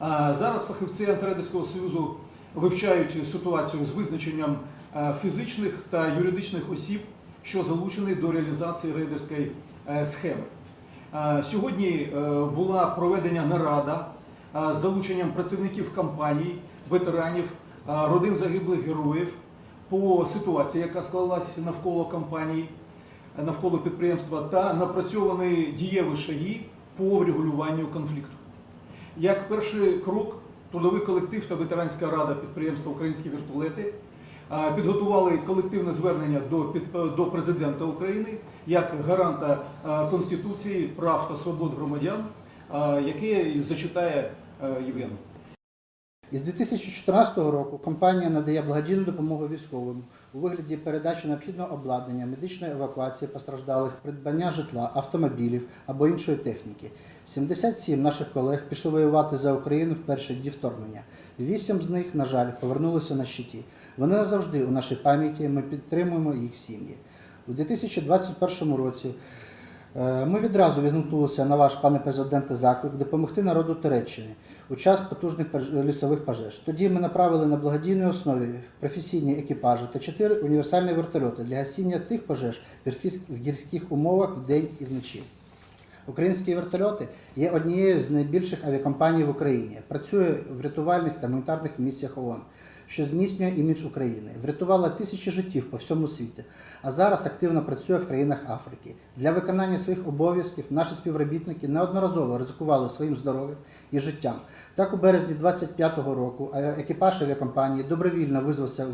Зараз фахівці антирейдерського союзу вивчають ситуацію з визначенням е, фізичних та юридичних осіб, що залучені до реалізації рейдерської е, схеми. Е, Сьогодні була проведена нарада з залученням працівників компаній, ветеранів, родин загиблих героїв по ситуації, яка склалась навколо компанії, навколо підприємства, та напрацьовані дієві шаги по врегулюванню конфлікту. Як перший крок, трудовий колектив та ветеранська рада підприємства Українські вертолети е, підготували колективне звернення до, під- до президента України як гаранта е, Конституції, прав та свобод громадян, е, яке зачитає е, Євген. Із 2014 року компанія надає благодійну допомогу військовим у вигляді передачі необхідного обладнання, медичної евакуації постраждалих, придбання житла, автомобілів або іншої техніки. 77 наших колег пішли воювати за Україну в перші дні вторгнення. Вісім з них, на жаль, повернулися на щиті. Вони назавжди у нашій пам'яті. Ми підтримуємо їх сім'ї. У 2021 році Ми відразу відгукнулися на ваш, пане президенте, заклик допомогти народу Туреччини у час потужних лісових пожеж. Тоді ми направили на благодійній основі професійні екіпажі та чотири універсальні вертольоти для гасіння тих пожеж в гірських- в умовах вдень і вночі. Українські вертольоти є однією з найбільших авіакомпаній в Україні. Працює в рятувальних та гуманітарних місіях ООН, що зміцнює імідж України. Врятувала тисячі життів по всьому світі, а зараз активно працює в країнах Африки. Для виконання своїх обов'язків наші співробітники неодноразово ризикували своїм здоров'ям і життям. Так, у березні 25-го року екіпаж авіакомпанії добровільно визвався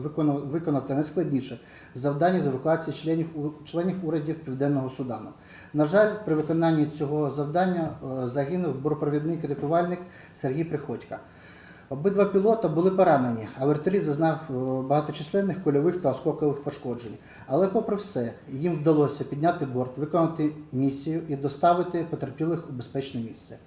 виконати найскладніше завдання з евакуації членів, членів урядів Південного Судану. На жаль, при виконанні цього завдання е, загинув буропровідник-рятувальник Сергій Приходько. Обидва пілота були поранені, а вертоліт зазнав е, багаточисленних кульових та оскокових пошкоджень. Але, попри все, їм вдалося підняти борт, виконати місію і доставити потерпілих у безпечне місце.